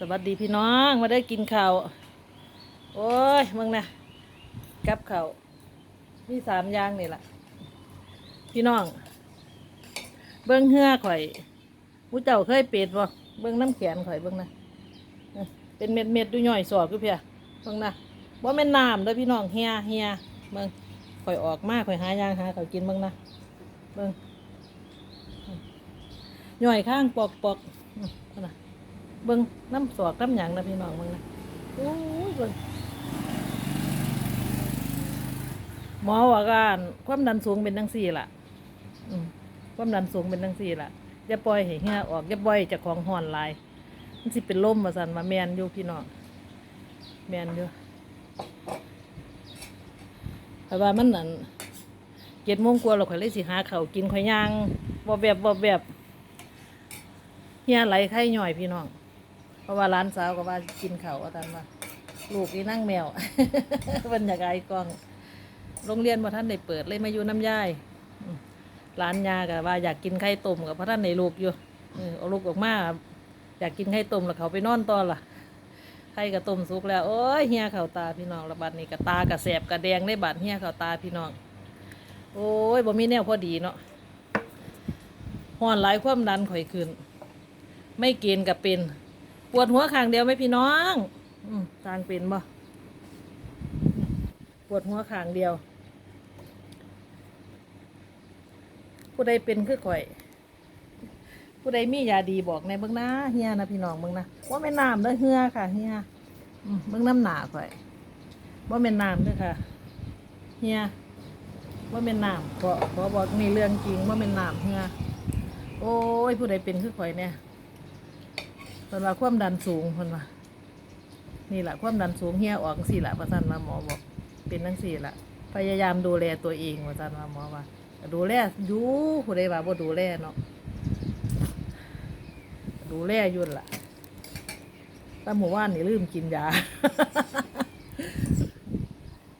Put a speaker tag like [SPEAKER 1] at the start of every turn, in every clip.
[SPEAKER 1] สวัสดีพี่น้องมาได้กินข้าวโอ้ยมึงนะกับข้าวมีสามอย่างนี่แหละพี่น้อง เบิ้งเหือข่อยมูเจ้าเคยเป็ดบ่เบิ้งน้ำแขนข่อยเบิ้งนะเอ้อเป็นเม็ดเม็ดดูย่อยสอดกูเพียเบิ้งนะว่าแม่นน้ำเด้อพี่น้องเฮียเฮียเบิ้งข่อยออกมากข่อยหายางหาเขาวกินเบิ้งนะเบิ้งย่อยข้างปอกปอกนะ เบิ้งน้ำสอกน้ำหยังนะพี่น้องเบิ้งนะโอ้ยเบิ้งหมอว่าการความดันสูงเป็นจังสี่ล่ะความดันสูงเป็นจังสี่ล่ะอย่าปล่อยให้เหี่ยออกอย่าปล่อยจากของห่อนลายมันสิเป็นลมมาสันมาแมนอยู่พี่น้องแมนอยู่แต่ว่ามันนั่นเจ็ดโมงกว่าเราข่อยเลยสิหาเขากินข่อยย่างบ่แบบบ่แบบเหี่ยไหลไข้ย่อยพี่น้อง เพราะว่าร้านสาวก็ว่ากินเขาวเอาตามว่าลูกนี่นั่งแมวบรรยากาศกล้อง โรงเรียนพอท่านได้เปิดเลยมาอยู่น้ำย่ายร้านยาก็ว่าอยากกินไข่ต้มกับพระท่านในลูกอยู่เออเอาลูกออกมาอยากกินไข่ต้มแล้วเขาไปนอนตอนล่ะไข่กระต้มสุกแล้วโอ้ยเฮียเข่าตาพี่น้องระบาดนี้กระตากระแสบกระแดงได้บาดเฮียเข่าตาพี่น้อง โอ้ยบ่มีแนวพอดีเนาะห่อนหลายความดันข่อยขึ้น ไม่เกณฑ์กับเป็น วดหัวข้างเดียวไหมพี่น้องอืมทางเป็นบ่ปวดหัวข้างเดียว ผู้ใดเป็นคือข่อย ผู้ใดมียาดีบอกในเบื้องหน้าเฮียนะพี่น้องเบื้องหนะว่าแม่น้ำเด้อเฮียค่ะเฮียมเบื้องน้ำหนาข่อยว่าแม่นน้ำเด้อค่ะเฮียว่าแม่นน้ำขอขอบอกนี่เรื่องจริงว่าแม่นน้ำเฮียโอ้ยผู้ใดเป็นคือข่อยเนี่ย เพิ่นว่าความดันสูงเพิ่นว่านี่แหละความดันสูงเฮียออกสี่ละประสันมาหมอบอก เป็นทั้งสี่ละพยายามดูแลตัวเองประสันมาหมอว่า ดูแลอยู่ผู้ใดว่าบ่ดูแลเนาะดูแลยุ่นล่ะแต่หมู่ว่านนี่ลืมกินยา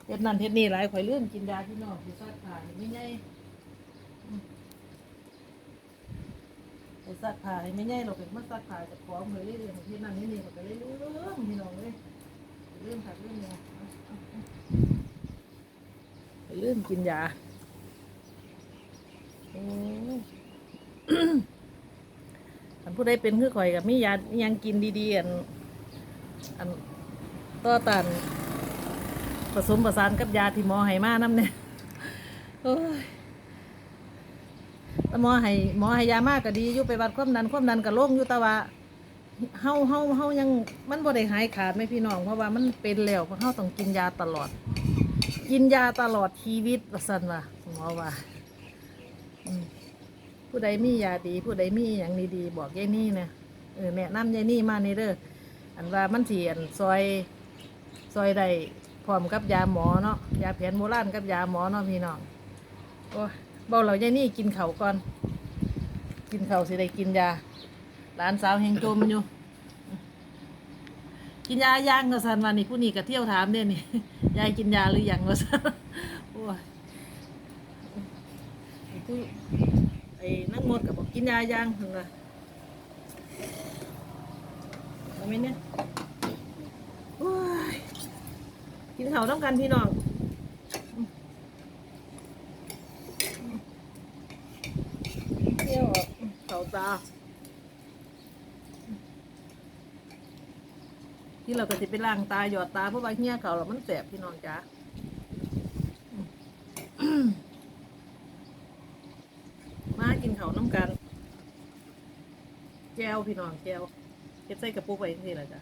[SPEAKER 1] เฮ็ดนั่นเฮ็ดนี่หลายข่อยลืมกินยาพี่น้องที่ซักผ้านี่ไม่ใช่ ไป ซักผ้าให้ไม่ใหญ่เราเป็นมาซักผ้าจากของเลยเรื่อยๆที่นั่นนี่นี่ก็เลยเรื่องพี่น้องเลยเรื่องผักเรื่องเนี่ยเรื่องกินยาอันผู้ใดเป็นคือข่อยกับมียาอยังกินดีๆอันอันต่อตันผสมผสานกับยาที่หมอให้มาน้ำเนี่ยโอ้ย หมอให้หมอให้ยามากก็ดีอยู่ไปวัดความดันความดันก็ลงอยู่แต่ว่าเฮาเฮาเฮายังมันบ่ได้หายขาดไหมพี่น้องเพราะว่ามันเป็นแล้วเพราะเฮาต้องกินยาตลอด กินยาตลอดชีวิตว่าซั่นว่าหมอว่าผู้ใดมียาดี ผู้ใดมีอย่างดีๆบอกยายนี่นะเออแนะนำยายนี่มานี่เด้ออันว่ามันสิอันซอยซอยได้พร้อมกับยาหมอเนาะยาแผนโบราณกับยาหมอเนาะพี่น้องโอ้ เบาเรายายนี่กินเขาก่อน กินเขาสิได้กินยาหลานสาวแหงโจมันอยู่ กินยาย่างก็สันวันนี้ผู้นี้ก็เที่ยวถามเด้นี่ยายกินยาหรือยังก็สันโอ้ยไอ้ผู้ไอ้นักมดก็บอกกินยาย่างถึงละเอาไมเนี่ยโอ้ยกินเขาต้องกันพี่น้อง เที่ยวออก เขาตา ที่เราก็จะไปล้างตาหยอดตาเพราะว่าเหี้ยเขาเรามันแสบพี่น้องจ้ามากินเขาวน้ำกัน แก้วพี่น้องแก้วเก็บใส่กระปุกไว้ที่ละจ้ะ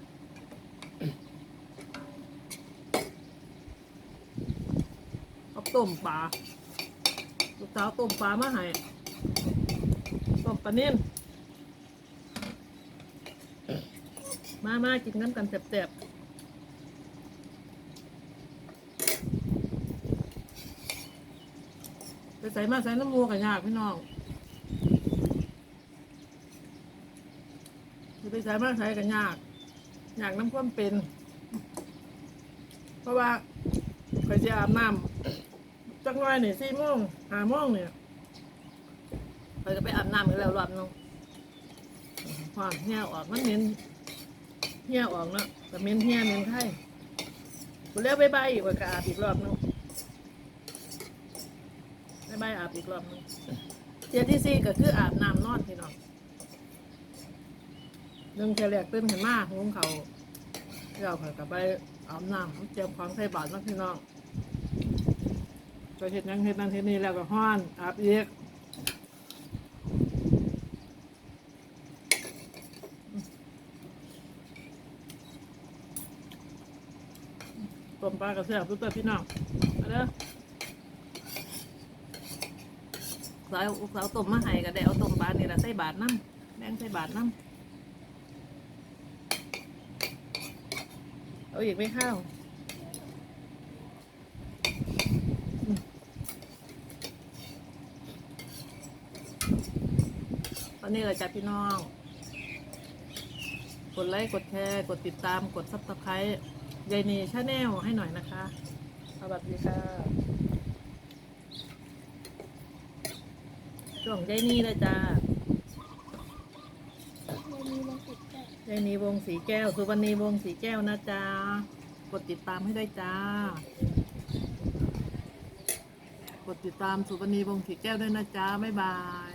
[SPEAKER 1] เอาต้มปลาลูกสาวต้มปลามาให้ ปลาเน้นมามากินน้ำกันแซ่บๆไปใส่มาใส่น้ำมูกกันยากพี่น้องไปใส่มาใส่กันยากอยากน้ำความเป็น เพราะว่าเคยจะอาบน้ำจักหน่อยนี่สี่โมงห้าโมงเนี่ย เราจะไปอาบน้ำกันแล้วรอบนึงความแห้วออกมันเหม็นเฮียออกเนาะแต่เมนเฮียเมนไข่บุแล้วบายบอีกว่าก็อาบอีกรอบนึงใบายบอาบอีกรอบนึงเทียที่สี่ก็คืออาบน้ำนอนพี่น้องเรื่องแค่แรกตื่นขึ้นมาหุงเขาเดี๋ยวเขาก็ไปอาบน้ำเตรียมของใส่บาตรเนาะพี่น้องไปเห็ดหยังเห็ดนั่นเห็ดนี่แล้วก็ห้อนอาบอีก มปลากระเสียบตุ๊กตพี่น้องมาเด้อสาวสาวต้มมาให้ก็ได้เอาต้มปลานี่ละใส่บาทน้ำแดงใส่บาทน้ำเอาอีกไม่ข้าวตอนนี้เราจะพี่น้อง กดไลค์ กดแชร์ กดติดตาม กดซับสไครต์ ยายนีชาแนลให้หน่อยนะคะสวัสดีค่ะช่วงยายนีเลยจ้ายายนีวงสีแก้วสุวรรณีวงสีแก้วนะจ๊ะกดติดตามให้ได้จ้ากดติดตามสุวรรณีวงสีแก้วด้วยนะจ๊ะบ๊ายบาย